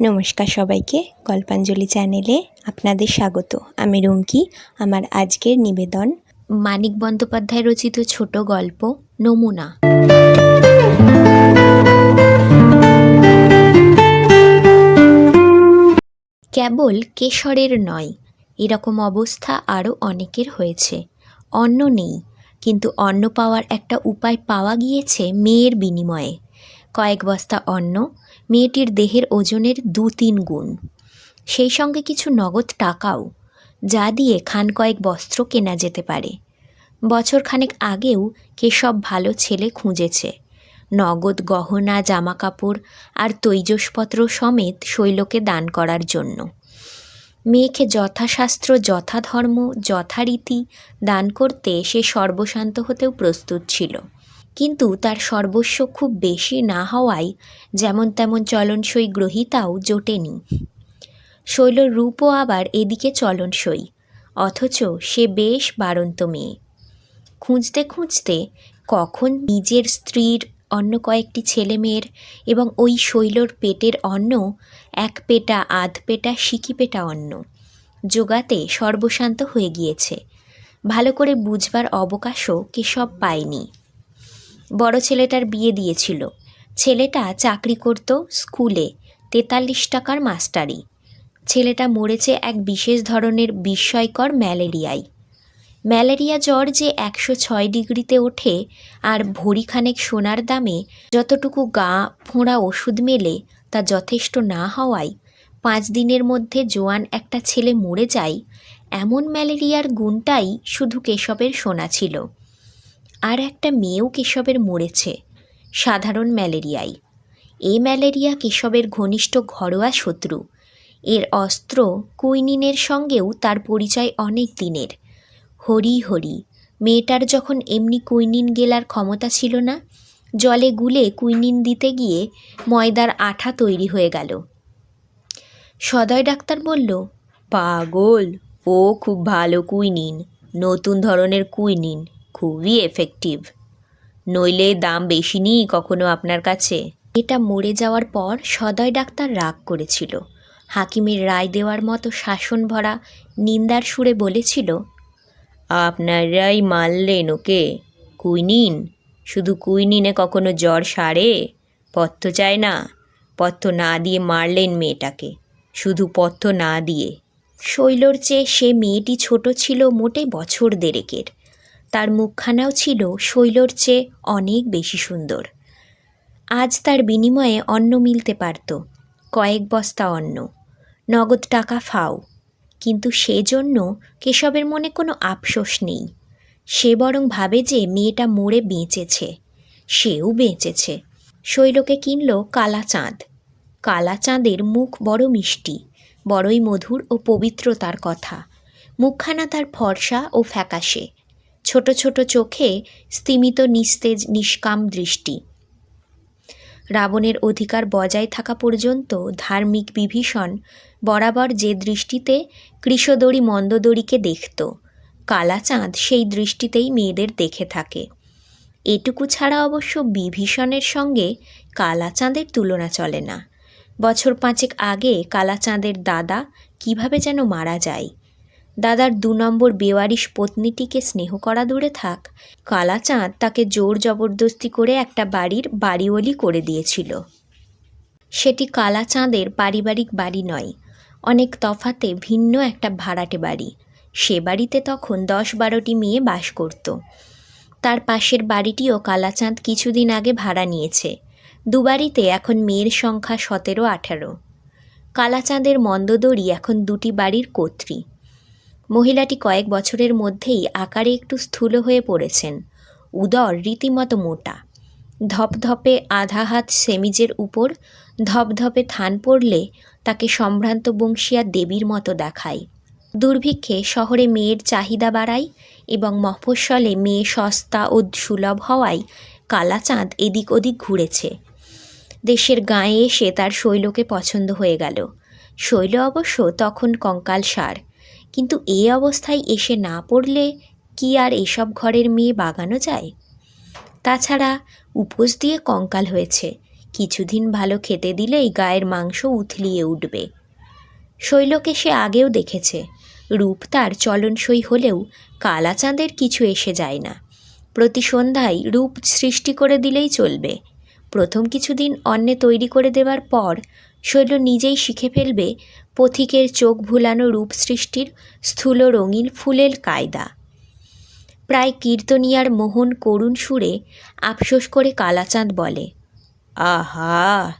নমস্কার সবাইকে, গল্পাঞ্জলি চ্যানেলে আপনাদের স্বাগত। আমি রুমকি, আমার আজকের নিবেদন। মানিক বন্দ্যোপাধ্যায় রচিত ছোট গল্প, নমুনা। কেবল কেশরের নয়, এরকম অবস্থা আরও অনেকের হয়েছে। অন্ন নেই, কিন্তু অন্ন পাওয়ার একটা উপায় পাওয়া গিয়েছে মেয়ের বিনিময়ে। কয়েক বস্তা অন্ন, মেয়েটির দেহের ওজনের দু তিন গুণ। সেই সঙ্গে কিছু নগদ টাকাও, যা দিয়ে খান কয়েক বস্ত্র কেনা যেতে পারে। বছর খানেক আগেও কেসব ভালো ছেলে খুঁজেছে। নগদ গহনা, জামাকাপড় আর তৈজসপত্র সমেত শৈলকে দান করার জন্য। মেয়েকে যথাশাস্ত্র, যথাধর্ম, যথারীতি দান করতে সে সর্বশান্ত হতেও প্রস্তুত ছিল। কিন্তু তার সর্বস্ব খুব বেশি না হওয়ায় যেমন তেমন চলনসই গ্রহিতাও জোটেনি। শৈলর রূপও আবার এদিকে চলনসই, অথচ সে বেশ বাড়ন্ত মেয়ে। খুঁজতে খুঁজতে কখন নিজের স্ত্রীর অন্য কয়েকটি ছেলে মেয়ের এবং ওই শৈলর পেটের অন্ন, এক পেটা আধ পেটা সিকি পেটা অন্ন যোগাতে সর্বশান্ত হয়ে গিয়েছে। ভালো করে বুঝবার অবকাশও কেশব পায়নি। বড় ছেলেটার বিয়ে দিয়েছিল। ছেলেটা চাকরি করত স্কুলে, তেতাল্লিশ টাকার মাস্টারি। ছেলেটা মরেছে এক বিশেষ ধরনের বিস্ময়কর ম্যালেরিয়ায়। ম্যালেরিয়া জ্বর যে একশো ছয় ডিগ্রিতে ওঠে আর ভরিখানেক সোনার দামে যতটুকু গা ফোঁড়া ওষুধ মেলে তা যথেষ্ট না হওয়ায় পাঁচ দিনের মধ্যে জোয়ান একটা ছেলে মরে যায়, এমন ম্যালেরিয়ার গুণটাই শুধু কেশবের শোনা ছিল। আর একটা মেয়েও কেশবের মরেছে, সাধারণ ম্যালেরিয়ায়। এ ম্যালেরিয়া কেশবের ঘনিষ্ঠ ঘরোয়া শত্রু। এর অস্ত্র কুইনিনের সঙ্গেও তার পরিচয় অনেক দিনের। হরি হরি, মেয়েটার যখন এমনি কুইনিন গেলার ক্ষমতা ছিল না, জলে গুলে কুইনিন দিতে গিয়ে ময়দার আঠা তৈরি হয়ে গেল। সদয় ডাক্তার বলল, পাগল, ও খুব ভালো কুইনিন, নতুন ধরনের কুইনিন। খুবই এফেক্টিভ নইলে দাম বেশি নিই কখনো আপনার কাছে? এটা মরে যাওয়ার পর সদয় ডাক্তার রাগ করেছিল। হাকিমের রায় দেওয়ার মতো শাসন ভরা নিন্দার সুরে বলেছিল আপনারাই মারলেন ওকে? কুইনিন শুধু কুইনিনে কখনো জ্বর সারে? পথ্য চায় না। পথ্য না দিয়ে মারলেন মেয়েটাকে। শুধু পথ্য না দিয়ে। শৈলর চেয়ে সে মেয়েটি ছোট ছিল মোটে বছর দেড়েকের। তার মুখখানাও ছিল শৈলর চেয়ে অনেক বেশি সুন্দর। আজ তার বিনিময়ে অন্ন মিলতে পারত, কয়েক বস্তা অন্ন, নগদ টাকা ফাও, কিন্তু সেজন্য কেশবের মনে কোনো আফসোস নেই। সে বরং ভাবে যে মেয়েটা মরে বেঁচেছে, সেও বেঁচেছে। শৈলকে কিনল কালা চাঁদ। কালা চাঁদের মুখ বড় মিষ্টি, বড়ই মধুর ও পবিত্র তার কথা। মুখখানা তার ফর্সা ও ফ্যাকাশে। ছোট ছোট চোখে স্তিমিত নিস্তেজ নিষ্কাম দৃষ্টি। রাবণের অধিকার বজায় থাকা পর্যন্ত ধার্মিক বিভীষণ বরাবর যে দৃষ্টিতে কৃষদড়ি মন্দদড়িকে দেখত, কালাচাঁদ সেই দৃষ্টিতেই মেয়েদের দেখে থাকে। এটুকু ছাড়া অবশ্য বিভীষণের সঙ্গে কালাচাঁদের তুলনা চলে না। বছর পাঁচেক আগে কালাচাঁদের দাদা কীভাবে যেন মারা যায় দাদার দু নম্বর বেওয়ারিশ পত্নীটিকে স্নেহ করা দূরে থাক। কালাচাঁদ তাকে জোর জবরদস্তি করে একটা বাড়ির বাড়িওয়ালি করে দিয়েছিল। সেটি কালাচাঁদের পারিবারিক বাড়ি নয়, অনেক তফাতে ভিন্ন একটা ভাড়াটে বাড়ি। সে বাড়িতে তখন দশ বারোটি মেয়ে বাস করত। তার পাশের বাড়িটিও কালাচাঁদ কিছুদিন আগে ভাড়া নিয়েছে। দুবাড়িতে এখন মেয়ের সংখ্যা সতেরো আঠারো। কালাচাঁদের মন্দদড়ি এখন দুটি বাড়ির কর্ত্রী। মহিলাটি কয়েক বছরের মধ্যেই আকারে একটু স্থূল হয়ে পড়েছেন। উদর রীতিমতো মোটা। ধপধপে আধা হাত সেমিজের উপর, ধপধপে থান পড়লে তাকে সম্ভ্রান্ত বংশীয়া দেবীর মতো দেখায়। দুর্ভিক্ষে শহরে মেয়ের চাহিদা বাড়ায় এবং মফস্বলে মেয়ে সস্তা ও সুলভ হওয়ায় কালাচাঁদ এদিক ওদিক ঘুরেছে। দেশের গায়ে এসে তার শৈলকে পছন্দ হয়ে গেল। শৈল অবশ্য তখন কঙ্কাল সার। কিন্তু এই অবস্থায় এসে না পড়লে কি আর এসব ঘরের মেয়ে বাগানো যায়? তাছাড়া উপোস দিয়ে কঙ্কাল হয়েছে। কিছুদিন ভালো খেতে দিলেই গায়ের মাংস উথলিয়ে উঠবে। শৈলকে সে আগেও দেখেছে। রূপ তার চলনসই হলেও কালাচাঁদের কিছু এসে যায় না। প্রতি সন্ধ্যায় রূপ সৃষ্টি করে দিলেই চলবে। প্রথম কিছুদিন অন্নে তৈরি করে দেওয়ার পর শৈল নিজেই শিখে ফেলবে পথিকের চোখ ভুলানো রূপ সৃষ্টির স্থূল রঙিন ফুলের কায়দা। প্রায় কীর্তনিয়ার মোহন করুণ সুরে আফসোস করে কালাচাঁদ বলে, আহা!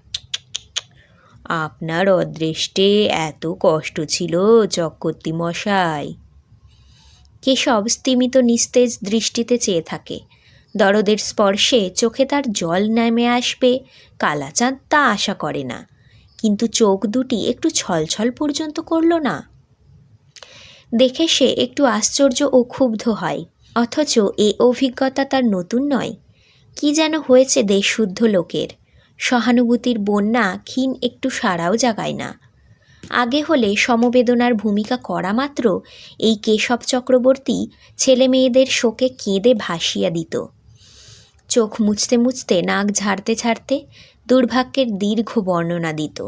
আপনার অদৃষ্টে এত কষ্ট ছিল চক্রবর্তী মশাই। কেশব স্তিমিত নিস্তেজ দৃষ্টিতে চেয়ে থাকে। দরদের স্পর্শে চোখে তার জল নেমে আসবে, কালাচাঁদ তা আশা করে না। কিন্তু চোখ দুটি একটু ছলছল পর্যন্ত করল না। দেখে সে একটু আশ্চর্য ও ক্ষুব্ধ হয়, অথচ এ অভিজ্ঞতা তার নতুন নয়। কি যেন হয়েছে দেশশুদ্ধ লোকের। সহানুভূতির বন্যা ক্ষীণ একটু সাড়াও জাগায় না। আগে হলে সমবেদনার ভূমিকা করা মাত্র এই কেশব চক্রবর্তী ছেলে মেয়েদের শোকে কেঁদে ভাসিয়া দিত। চোখ মুছতে মুছতে নাক ঝাড়তে ঝাড়তে দুর্ভাগ্যের দীর্ঘ বর্ণনা দিত।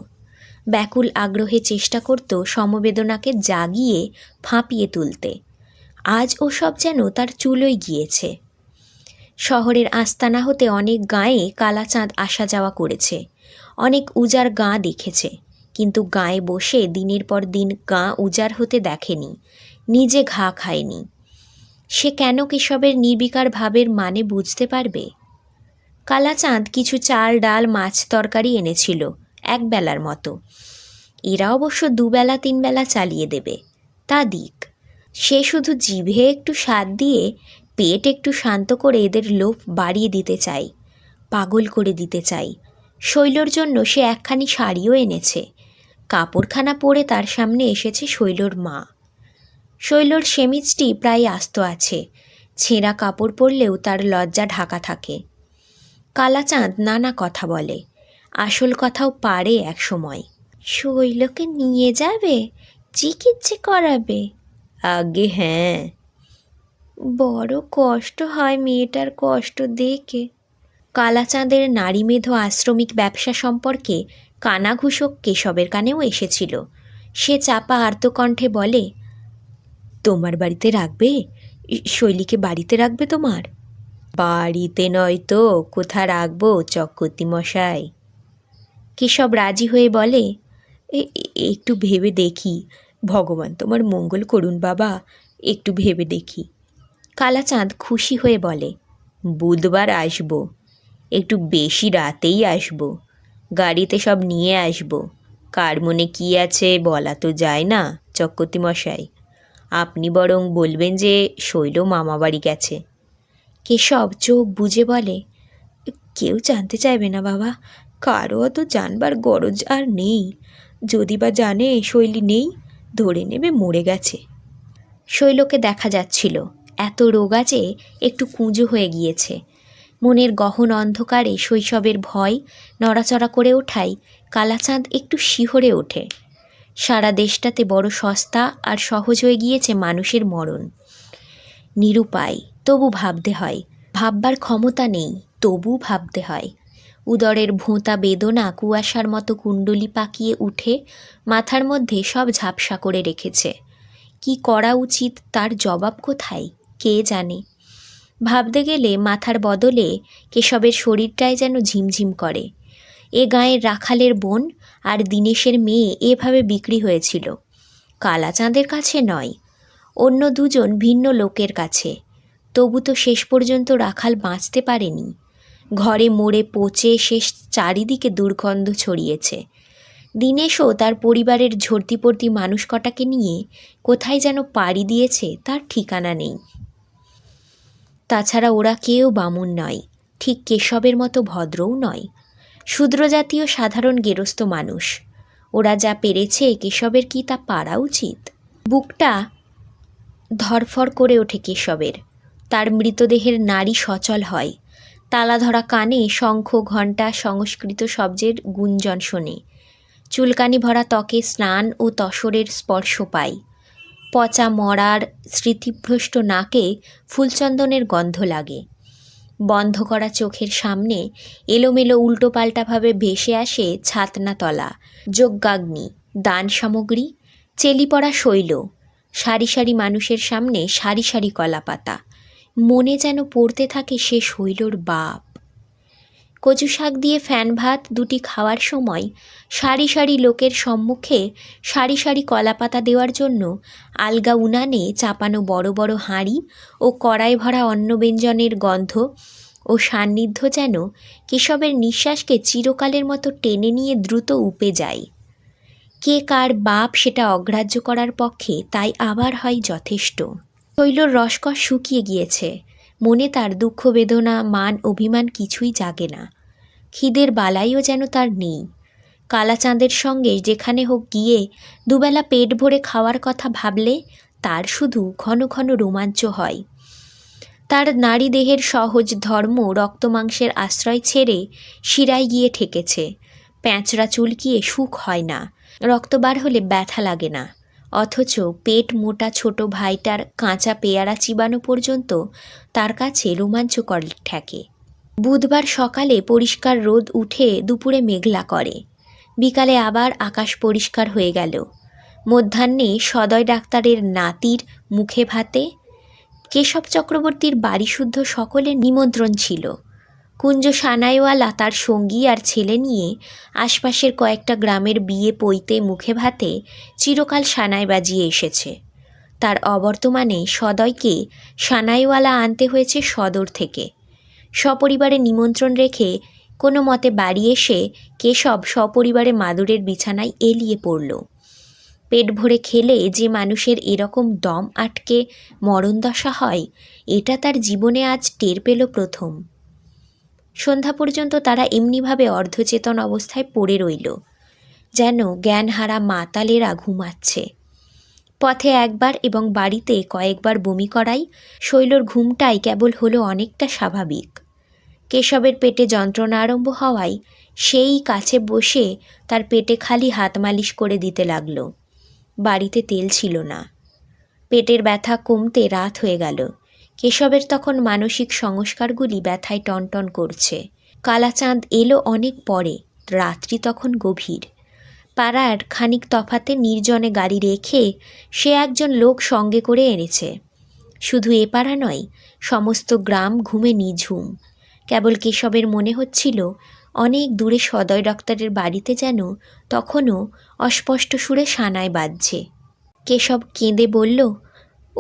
ব্যাকুল আগ্রহে চেষ্টা করত সমবেদনাকে জাগিয়ে ফাঁপিয়ে তুলতে। আজ ওসব যেন তার চুলোয় গিয়েছে। শহরের আস্তানা হতে অনেক গাঁয়ে কালাচাঁদ আসা যাওয়া করেছে। অনেক উজার গাঁ দেখেছে। কিন্তু গায়ে বসে দিনের পর দিন গা উজাড় হতে দেখেনি। নিজে ঘা খায়নি। সে কেন কেশবের নির্বিকার ভাবের মানে বুঝতে পারবে? কালাচাঁদ কিছু চাল, ডাল, মাছ তরকারি এনেছিল, এক বেলার মতো। এরা অবশ্য দুবেলা, তিনবেলা চালিয়ে দেবে, তা দিক। সে শুধু জিভে একটু স্বাদ দিয়ে, পেট একটু শান্ত করে এদের লোভ বাড়িয়ে দিতে চাই পাগল করে দিতে চাই শৈলর জন্য সে একখানি শাড়িও এনেছে। কাপড়খানা পরে তার সামনে এসেছে শৈলর মা। শৈলর সেমিজটি প্রায় আস্ত আছে, ছেঁড়া কাপড় পরলেও তার লজ্জা ঢাকা থাকে। কালাচাঁদ নানা কথা বলে। আসল কথাও পারে এক সময়। শৈলকে নিয়ে যাবে? চিকিৎসা করাবে? আগে হ্যাঁ। বড় কষ্ট হয় মেয়েটার কষ্ট দেখে। কালাচাঁদের নারীমেধ আশ্রমিক ব্যবসা সম্পর্কে কানাঘুষক কেশবের কানেও এসেছিল। সে চাপা আর্তকণ্ঠে বলে, তোমার বাড়িতে রাখবে? শৈলীকে বাড়িতে রাখবে তোমার? বাড়িতে নয় তো, কোথা রাখব চক্রবর্তী মশাই? কেশব রাজি হয়ে বলে? "এ- এ- একটু ভেবে দেখি। ভগবান তোমার মঙ্গল করুন বাবা, একটু ভেবে দেখি। কালাচাঁদ খুশি হয়ে বলে, বুধবার আসব। একটু বেশি রাতেই আসব। গাড়িতে সব নিয়ে আসব। কার মনে কী আছে বলা তো যায় না, চক্রবর্তী মশাই। আপনি বরং বলবেন যে শৈল মামাবাড়ি গেছে। কেশব চোখ বুঝে বলে, কেউ জানতে চাইবে না বাবা, কারও অত জানবার গরজ আর নেই। যদি বা জানে শৈলী নেই, ধরে নেবে মরে গেছে। শৈলকে দেখা যাচ্ছিল, এত রোগা যে একটু কুঁজো হয়ে গিয়েছে। মনের গহন অন্ধকারে শৈশবের ভয় নড়াচড়া করে ওঠায়, কালাচাঁদ একটু শিহরে ওঠে। সারা দেশটাতে বড় সস্তা আর সহজ হয়ে গিয়েছে মানুষের মরণ। নিরুপায়, তবু ভাবতে হয়। ভাববার ক্ষমতা নেই, তবু ভাবতে হয়। উদরের ভোঁতা বেদনা কুয়াশার মতো কুণ্ডলি পাকিয়ে উঠে, মাথার মধ্যে সব ঝাপসা করে রেখেছে। কি করা উচিত, তার জবাব কোথায়? কে জানে? ভাবতে গেলে মাথার বদলে কেশবের শরীরটাই যেন ঝিমঝিম করে। এ গাঁয়ের রাখালের বোন আর দিনেশের মেয়ে এভাবে বিক্রি হয়েছিল। কালাচাঁদের কাছে নয় অন্য দুজন ভিন্ন লোকের কাছে। তবু তো শেষ পর্যন্ত রাখাল বাঁচতে পারেনি। ঘরে মোড়ে পচে শেষ চারিদিকে দুর্গন্ধ ছড়িয়েছে। দিনেশও তার পরিবারের ঝর্তিপর্তি মানুষ কটাকে নিয়ে কোথায় যেন পাড়ি দিয়েছে তার ঠিকানা নেই। তাছাড়া ওরা কেউ বামুন নয়, ঠিক কেশবের মতো ভদ্রও নয়। শূদ্রজাতীয় সাধারণ গেরস্থ মানুষ। ওরা যা পেরেছে কেশবের কি তা পারা উচিত? বুকটা ধরফর করে ওঠে কেশবের। তার মৃতদেহের নারী সচল হয়। তালা ধরা কানে শঙ্খ, ঘণ্টা, সংস্কৃত শব্দের গুঞ্জন শোনে। চুলকানি ভরা ত্বকে স্নান ও তসরের স্পর্শ পায়। পচা মরার স্মৃতিভ্রষ্ট নাকে ফুলচন্দনের গন্ধ লাগে। বন্ধ করা চোখের সামনে এলোমেলো উল্টোপাল্টাভাবে ভেসে আসে ছাতনাতলা যজ্ঞাগ্নি, দান সামগ্রী চেলি পড়া শৈল সারি সারি মানুষের সামনে সারি সারি কলাপাতা। মনে যেন পড়তে থাকে সে শৈলর বাপ। কচু শাক দিয়ে ফ্যান ভাত দুটি খাওয়ার সময় সারি সারি লোকের সম্মুখে সারি সারি কলাপাতা দেওয়ার জন্য আলগা উনানে চাপানো বড় বড় হাঁড়ি ও কড়াই ভরা অন্নব্যঞ্জনের গন্ধ ও সান্নিধ্য যেন কেশবের নিঃশ্বাসকে চিরকালের মতো টেনে নিয়ে দ্রুত উপে যায়। কে কার বাপ সেটা অগ্রাহ্য করার পক্ষে তাই আবার হয় যথেষ্ট। শৈলর রসকস শুকিয়ে গিয়েছে। মনে তার দুঃখ বেদনা, মান, অভিমান কিছুই জাগে না। খিদের বালাইও যেন তার নেই। কালাচাঁদের সঙ্গে যেখানে হোক গিয়ে দুবেলা পেট ভরে খাওয়ার কথা ভাবলে তার শুধু ঘন ঘন রোমাঞ্চ হয়। তার নারী দেহের সহজ ধর্ম রক্তমাংসের আশ্রয় ছেড়ে শিরায় গিয়ে ঠেকেছে। প্যাঁচড়া চুলকিয়ে সুখ হয় না। রক্ত বার হলে ব্যথা লাগে না। অথচ পেট মোটা ছোট ভাইটার কাঁচা পেয়ারা চিবানো পর্যন্ত তার কাছে রোমাঞ্চকর ঠেকে। বুধবার সকালে পরিষ্কার রোদ উঠে দুপুরে মেঘলা করে। বিকালে আবার আকাশ পরিষ্কার হয়ে গেল। মধ্যাহ্নে সদয় ডাক্তারের নাতির মুখে ভাতে, কেশব চক্রবর্তীর বাড়িশুদ্ধ সকলের নিমন্ত্রণ ছিল। কুঞ্জ সানাইওয়ালা তার সঙ্গী আর ছেলে নিয়ে আশপাশের কয়েকটা গ্রামের বিয়ে পইতে মুখে ভাতে চিরকাল সানাই বাজিয়ে এসেছে। তার অবর্তমানে সদয়কে সানাইওয়ালা আনতে হয়েছে সদর থেকে। সপরিবারে নিমন্ত্রণ রেখে কোনো মতে বাড়ি এসে কেশব সপরিবারে মাদুরের বিছানায় এলিয়ে পড়ল। পেট ভরে খেলে যে মানুষের এরকম দম আটকে মরণদশা হয়, এটা তার জীবনে আজ টের পেল প্রথম। সন্ধ্যা পর্যন্ত তারা এমনিভাবে অর্ধচেতন অবস্থায় পড়ে রইল। যেন জ্ঞানহারা মাতালেরা ঘুমাচ্ছে। পথে একবার এবং বাড়িতে কয়েকবার বমি করাই শৈলর ঘুমটাই কেবল হলো অনেকটা স্বাভাবিক। কেশবের পেটে যন্ত্রণা আরম্ভ হওয়ায় সেই কাছে বসে তার পেটে খালি হাত মালিশ করে দিতে লাগল। বাড়িতে তেল ছিল না। পেটের ব্যথা কমতে রাত হয়ে গেল। কেশবের তখন মানসিক সংস্কারগুলি ব্যথায় টনটন করছে। কালাচাঁদ এলো অনেক পরে, রাত্রি তখন গভীর। পাড়ার খানিক তফাতে নির্জনে গাড়ি রেখে সে একজন লোক সঙ্গে করে এনেছে। শুধু এ পাড়া নয়, সমস্ত গ্রাম ঘুমে নিঝুম। কেবল কেশবের মনে হচ্ছিল, অনেক দূরে সদয় ডাক্তারের বাড়িতে যেন তখনও অস্পষ্ট সুরে সানায় বাজছে। কেশব কেঁদে বলল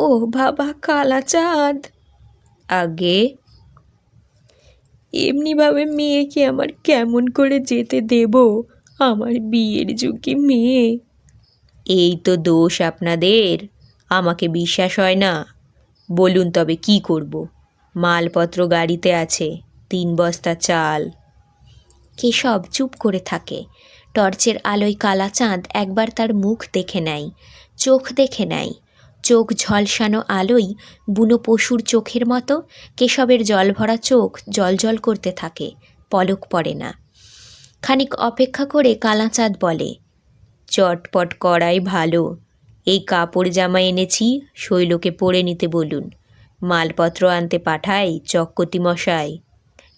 ও বাবা কালাচাঁদ আগে এমনিভাবে মেয়েকে আমার কেমন করে যেতে দেব? আমার বিয়ের যুগে মেয়ে। এই তো দোষ আপনাদের, আমাকে বিশ্বাস হয় না। বলুন তবে কি করব? মালপত্র গাড়িতে আছে, তিন বস্তা চাল। কেশব চুপ করে থাকে। টর্চের আলোয় কালা চাঁদ একবার তার মুখ দেখে নেয়, চোখ দেখে নেয়। চোখ ঝলসানো আলোয় বুনো পশুর চোখের মতো, কেশবের জলভরা চোখ জলজল করতে থাকে, পলক পড়ে না। খানিক অপেক্ষা করে কালাচাঁদ বলে, চটপট করাই ভালো। এই কাপড় জামা এনেছি, শৈলকে পরে নিতে বলুন। মালপত্র আনতে পাঠাই, চক্কতি মশাই।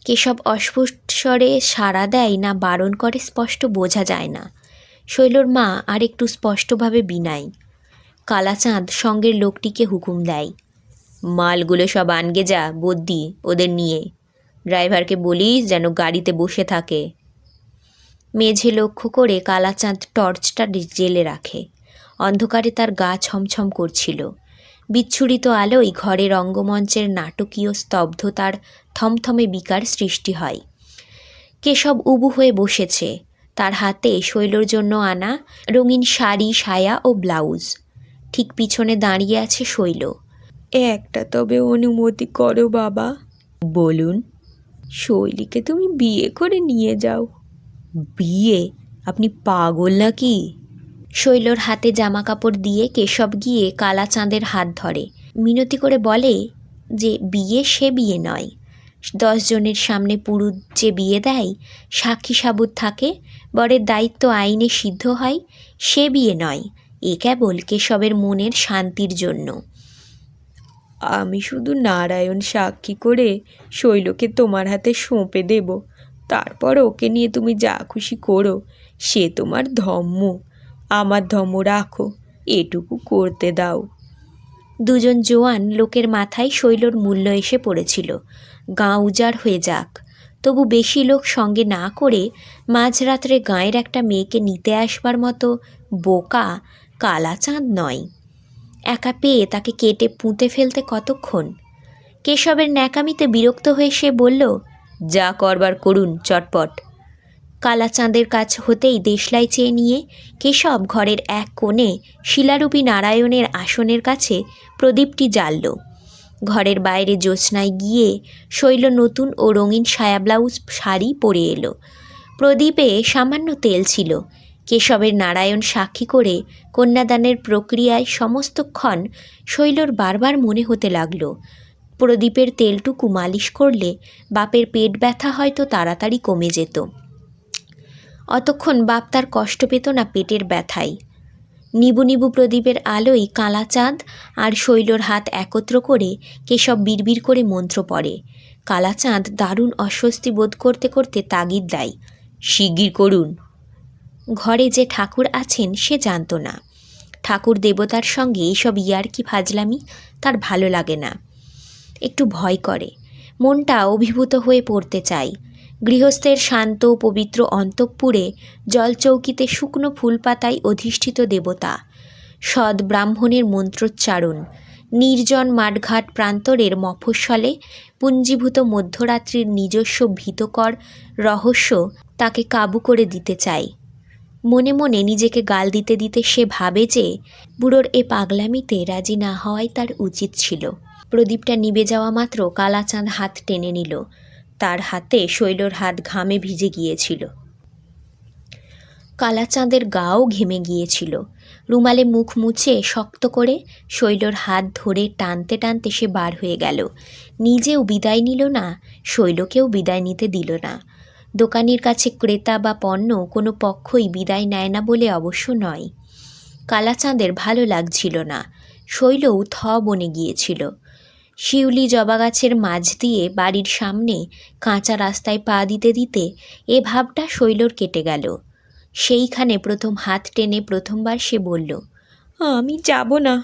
কেশব অস্পষ্ট স্বরে সাড়া দেয় না বারণ করে, স্পষ্ট বোঝা যায় না। শৈলর মা আর একটু স্পষ্টভাবে বিনাই কালাচাঁদ সঙ্গের লোকটিকে হুকুম দেয়। মালগুলো সব আনগে যা বদ্যি ওদের নিয়ে। ড্রাইভারকে বলিস যেন গাড়িতে বসে থাকে। মেঝে লক্ষ্য করে কালাচাঁদ টর্চটা জেলে রাখে। অন্ধকারে তার গা ছমছম করছিল। বিচ্ছুরিত আলোয় ঘরে রঙ্গমঞ্চের নাটকীয় স্তব্ধতার থমথমে বিকার সৃষ্টি হয়। কেশব উবু হয়ে বসেছে। তার হাতে শৈলর জন্য আনা রঙিন শাড়ি, সায়া ও ব্লাউজ। ঠিক পিছনে দাঁড়িয়ে আছে শৈল। একটা তবে অনুমতি করো বাবা। বলুন। শৈলীকে তুমি বিয়ে করে নিয়ে যাও। বিয়ে? আপনি পাগল নাকি? শৈলর হাতে জামা কাপড় দিয়ে কেশব গিয়ে কালা চাঁদের হাত ধরে। মিনতি করে বলে যে বিয়ে সে বিয়ে নয়। দশজনের সামনে পুরুষ যে বিয়ে দেয় সাক্ষী সাবুত থাকে বরের দায়িত্ব আইনে সিদ্ধ হয় সে বিয়ে নয়। এ কেবল কেশবের মনের শান্তির জন্য। আমি শুধু নারায়ণ সাক্ষী করে শৈলকে তোমার হাতে সঁপে দেব। তারপর ওকে নিয়ে তুমি যা খুশি করো, সে তোমার ধর্ম আমার ধর্ম রাখো, এটুকু করতে দাও। দুজন জোয়ান লোকের মাথায় শৈলর মূল্য এসে পড়েছিল। গাঁ উজাড় হয়ে যাক। তবু বেশি লোক সঙ্গে না করে মাঝরাত্রে গাঁয়ের একটা মেয়েকে নিতে আসবার মতো বোকা কালাচাঁদ নয়। একা পেয়ে তাকে কেটে পুঁতে ফেলতে কতক্ষণ? কেশবের ন্যাকামিতে বিরক্ত হয়ে সে বলল, যা করবার করুন, চটপট। কালাচাঁদের কাছ হতেই দেশলাই চেয়ে নিয়ে কেশব ঘরের এক কোণে শিলারূপী নারায়ণের আসনের কাছে প্রদীপটি জ্বালল। ঘরের বাইরে জ্যোৎস্নায় গিয়ে শৈল নতুন ও রঙিন সায়া ব্লাউজ শাড়ি পরে এলো। প্রদীপে সামান্য তেল ছিল। কেশবের নারায়ণ সাক্ষী করে কন্যাদানের প্রক্রিয়ায় সমস্তক্ষণ শৈলর বারবার মনে হতে লাগল। প্রদীপের তেলটুকু মালিশ করলে বাপের পেট ব্যথা হয়তো তাড়াতাড়ি কমে যেত। অতক্ষণ বাপ তার কষ্ট পেত না পেটের ব্যথায়। নিবু নিবু প্রদীপের আলোয় কালা চাঁদ আর শৈলর হাত একত্র করে কেশব বিড়বিড় করে মন্ত্র পড়ে। কালা চাঁদ দারুণ অস্বস্তি বোধ করতে করতে তাগিদ দেয়, শিগগির করুন। ঘরে যে ঠাকুর আছেন সে জানতো না। ঠাকুর দেবতার সঙ্গে এইসব ইয়ার্কি ফাজলামি? তার ভালো লাগে না। একটু ভয় করে। মনটা অভিভূত হয়ে পড়তে চাই গৃহস্থের শান্ত, পবিত্র অন্তঃপুরে জলচৌকিতে শুকনো ফুলপাতায় অধিষ্ঠিত দেবতা। সৎ ব্রাহ্মণের মন্ত্রোচ্চারণ। নির্জন মাঠঘাট প্রান্তরের মফস্বলে পুঞ্জীভূত মধ্যরাত্রির নিজস্ব ভীতকর রহস্য তাকে কাবু করে দিতে চায়। মনে মনে নিজেকে গাল দিতে দিতে সে ভাবে যে বুড়োর এ পাগলামিতে রাজি না হওয়াই তার উচিত ছিল। প্রদীপটা নিবে যাওয়া মাত্র কালাচাঁদ হাত টেনে নিল। তার হাতে শৈলর হাত ঘামে ভিজে গিয়েছিল। কালাচাঁদের গাও ঘেমে গিয়েছিল। রুমালে মুখ মুছে শক্ত করে শৈলর হাত ধরে টানতে টানতে সে বার হয়ে গেল। নিজেও বিদায় নিল না, শৈলকেও বিদায় নিতে দিল না। দোকানির কাছে ক্রেতা বা পণ্য কোনো পক্ষই বিদায় নেয় না বলে অবশ্য নয়। কালাচাঁদের ভালো লাগছিল না। শৈলও থ বনে গিয়েছিল। শিউলি জবা গাছের মাঝ দিয়ে বাড়ির সামনে কাঁচা রাস্তায় পা দিতে দিতে এ ভাবটা শৈলর কেটে গেল। সেইখানে প্রথম হাত টেনে প্রথমবার সে বলল, আমি যাব না।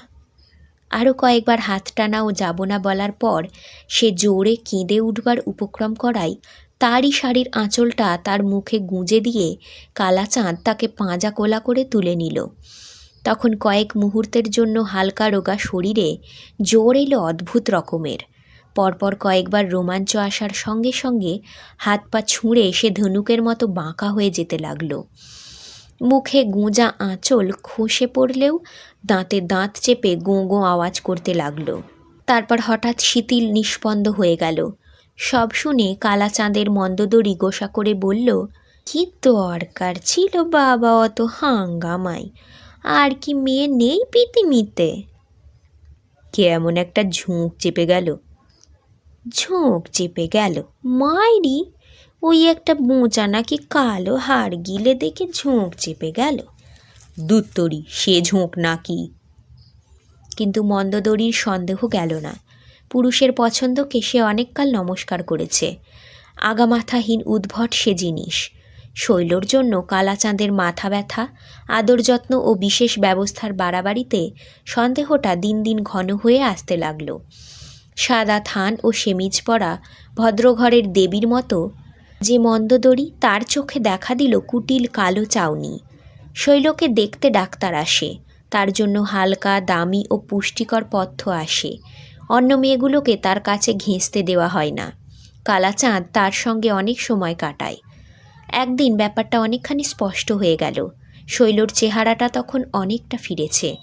আরও কয়েকবার হাত টানা ও যাব না বলার পর সে জোরে কেঁদে উঠবার উপক্রম করায় তারই শাড়ির আঁচলটা তার মুখে গুঁজে দিয়ে কালাচাঁদ তাকে পাঁজা কোলা করে তুলে নিল। তখন কয়েক মুহূর্তের জন্য হালকা রোগা শরীরে জোর এলো অদ্ভুত রকমের। পরপর কয়েকবার রোমাঞ্চ আসার সঙ্গে সঙ্গে হাত পা ছুঁড়ে সে ধনুকের মতো বাঁকা হয়ে যেতে লাগল। মুখে গুঁজা আঁচল খসে পড়লেও দাঁতে দাঁত চেপে গোঁ গোঁ আওয়াজ করতে লাগল। তারপর হঠাৎ শিথিল নিষ্পন্দ হয়ে গেল। সব শুনে কালাচাঁদের মন্দদরি গোসা করে বলল, কি দরকার ছিল বাবা অত হাঙ্গামাই আর কি মেয়ে নেই পৃথিবীতে? কেমন একটা ঝুঁক চেপে গেল। ঝোঁক চেপে গেল মাইরি, ওই একটা বোঁচা নাকি কালো হাড় গিলে দেখে ঝোঁক চেপে গেল। দুত্তরি, সে ঝোঁক নাকি? কিন্তু মন্দদরির সন্দেহ গেল না। পুরুষের পছন্দকে সে অনেককাল নমস্কার করেছে। আগামাথাহীন উদ্ভট সে জিনিস। শৈলর জন্য কালাচাঁদের মাথা ব্যথা, আদর যত্ন ও বিশেষ ব্যবস্থার বাড়াবাড়িতে সন্দেহটা দিন দিন ঘন হয়ে আসতে লাগল। সাদা থান ও সেমিজ পরা ভদ্রঘরের দেবীর মতো যে মন্দদড়ি তার চোখে দেখা দিল কুটিল কালো চাউনি। শৈলকে দেখতে ডাক্তার আসে, তার জন্য হালকা, দামি ও পুষ্টিকর পথ্য আসে। অন্য মেয়েগুলোকে তার কাছে ঘেঁষতে দেওয়া হয় না। কালাচাঁদ তার সঙ্গে অনেক সময় কাটায়। একদিন ব্যাপারটা অনেকখানি স্পষ্ট হয়ে গেল। শৈলর চেহারাটা তখন অনেকটা ফিরেছে।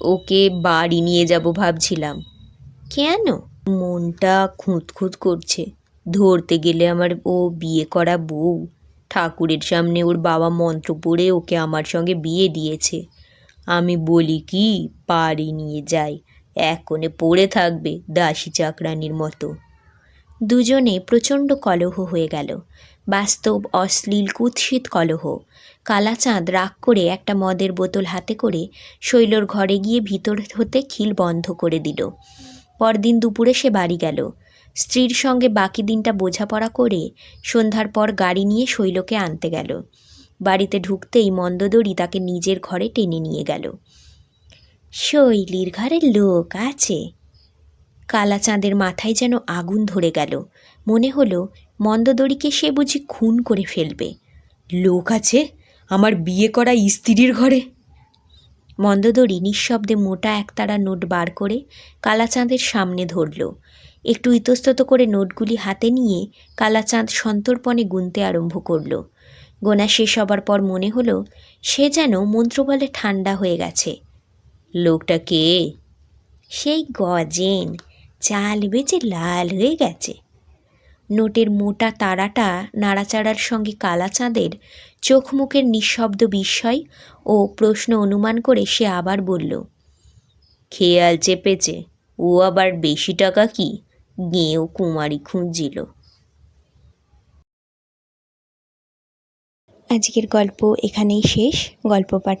ওকে বাড়ি নিয়ে যাব ভাবছিলাম। কেন? মনটা খুঁতখুত করছে। ধরতে গেলে আমার ও বিয়ে করা বউ। ঠাকুরের সামনে ওর বাবা মন্ত্র পড়ে ওকে আমার সঙ্গে বিয়ে দিয়েছে। আমি বলি কি পাড়ি নিয়ে যাই। এক কোণে পড়ে থাকবে দাসী চাকরানির মতো। দুজনে প্রচণ্ড কলহ হয়ে গেল। বাস্তব, অশ্লীল, কুৎসিত কলহ। কালাচাঁদ রাগ করে একটা মদের বোতল হাতে করে শৈলর ঘরে গিয়ে ভিতর হতে খিল বন্ধ করে দিল। পরদিন দুপুরে সে বাড়ি গেল। স্ত্রীর সঙ্গে বাকি দিনটা বোঝাপড়া করে সন্ধ্যার পর গাড়ি নিয়ে শৈলকে আনতে গেল। বাড়িতে ঢুকতেই মন্দদরি তাকে নিজের ঘরে টেনে নিয়ে গেল। শৈলীর ঘরে লোক আছে। কালাচাঁদের মাথায় যেন আগুন ধরে গেল। মনে হলো মন্দদরিকে সে বুঝি খুন করে ফেলবে। লোক আছে? আমার বিয়ে করা স্ত্রীর ঘরে। মন্দদরি নিঃশব্দে মোটা একতারা নোট বার করে কালাচাঁদের সামনে ধরল। একটু ইতস্তত করে নোটগুলি হাতে নিয়ে কালাচাঁদ সন্তর্পণে গুনতে আরম্ভ করল। গোনা শেষ হবার পর মনে হলো সে যেন মন্ত্রবলে ঠান্ডা হয়ে গেছে। লোকটা কে সেই গজেন, চাল বেচে লাল হয়ে গেছে। নোটের মোটা তারাটা নাড়াচাড়ার সঙ্গে কালাচাঁদের চোখ মুখের নিঃশব্দ বিস্ময় ও প্রশ্ন অনুমান করে সে আবার বলল, খেয়াল চেপেছে, ও আবার বেশি টাকা কি? গেঁও কুমারী খুঁজছিল। আজকের গল্প এখানেই শেষ। গল্প পাঠ